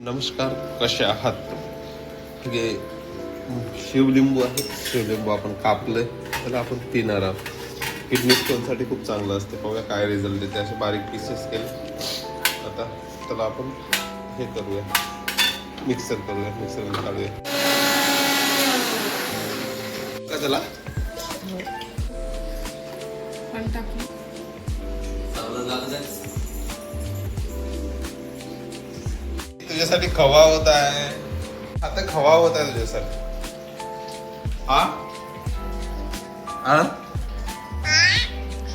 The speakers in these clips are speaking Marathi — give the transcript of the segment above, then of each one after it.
नमस्कार कसे आहात? हे शिवलिंबू आहे. शिवलिंबू आपण कापलंय. त्याला आपण पिणार आहोत. किडनी स्टोनसाठी खूप चांगलं असते. बघा काय रिझल्ट देते. असे बारीक पीसेस केले. आता त्याला आपण हे करूया. मिक्सर करूया. मिक्सरमध्ये काढूया. का त्याला पण तुझ्यासाठी खवा होत आहे. आता खवा होत आहे तुझ्यासाठी. हा? हा?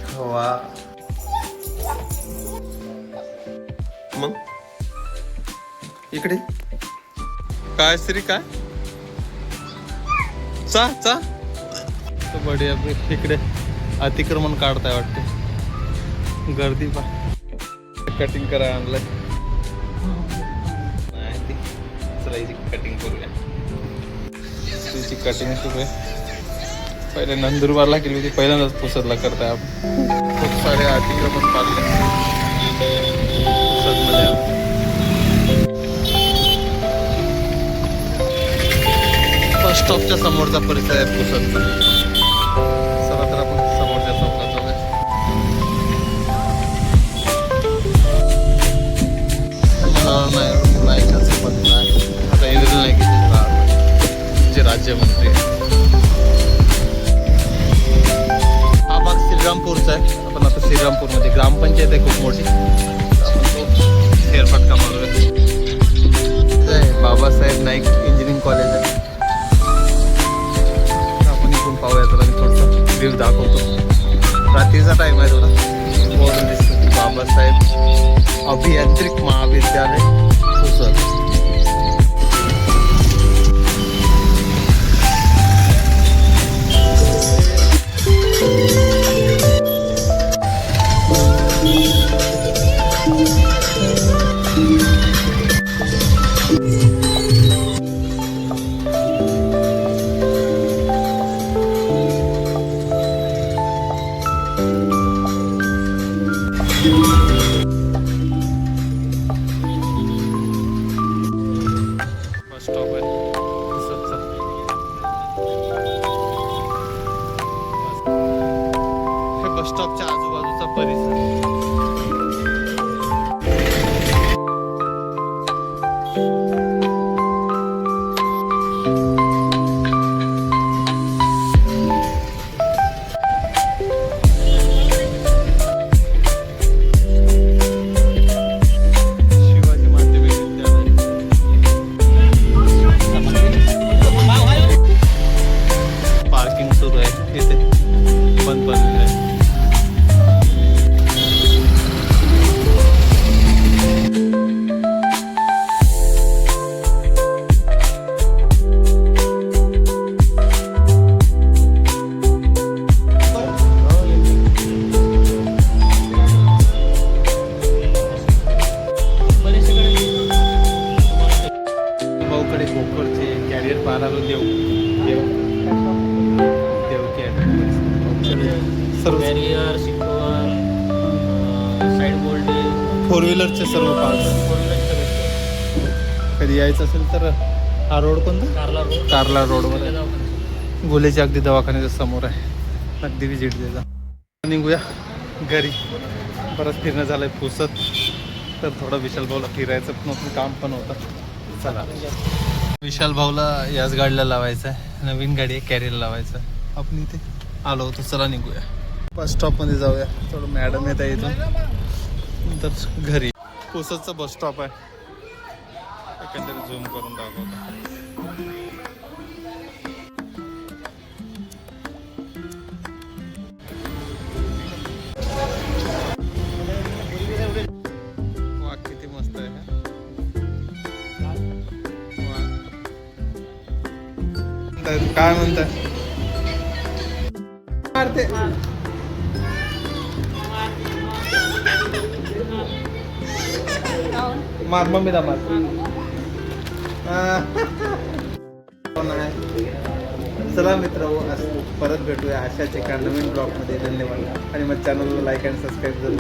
खवा. मग? इकडे. काय श्री काय? चा चा. तो बडी इकडे अतिक्रमण काढताय वाटते. गर्दी पा. कटिंग करा आणलंय. चला कटिंग करूया. तिची कटिंग सुरू आहे. पहिले नंदुरबारला केली होती पहिल्यांदाच पुसदला करताय आपण. खूप सारे अतिक्रमण पाडले पुसदमध्ये बस स्टॉपच्या समोरचा परिसर आहे पुसदचा. राज्यमंत्री. आहेत. हा भाग श्रीरामपूरचा आहे. आपण आता श्रीरामपूरमध्ये ग्रामपंचायत आहे खूप मोठी. फेरफटका मारूया. आहे बाबासाहेब नाईक इंजिनिअरिंग कॉलेज आहे. आपण इथून पाहूया तुला मी थोडंसं व्ह्यू दाखवतो. रात्रीचा टाईम आहे थोडा. बाबासाहेब अभियांत्रिक महाविद्यालय पुसद. बस स्टॉप आहे हे बस स्टॉपच्या आजूबाजूचा परिसर. कॅरियर आलो देव. देव देव कॅरियर सर्व बॅरियर शिकवर साईड बोल्डिंग फोर व्हीलरचे सर्व पार्ट कधी यायचं असेल तर हा रोड कोणता? कारला रोड कारला रोडवर आहे गोलेच्या अगदी दवाखान्याच्या समोर आहे. अगदी विजिट देजा. निघूया. घरी. बरंच फिरणं झालंय पुसत. तर थोडं विशाल भाऊला फिरायचं. पण काम पण होतं. चला. विशाल भाऊला याच गाडीला लावायचं आहे नवीन गाडी आहे कॅरियर लावायचं आहे. आपण इथे आलो होतो चला निघूया. बस स्टॉपमध्ये जाऊया. थोडं मॅडम येत आहे इथून. तर घरी. पुसतचं बस स्टॉप आहे. एकंदरीत झूम करून दाखवतो. तर काय म्हणतात? मारते. मार मम्मी दा मार चला मित्र हो, परत भेटूया अशाच एका नवीन ब्लॉगमध्ये धन्यवाद. आणि मग चॅनलला लाईक अँड सबस्क्राईब जरूर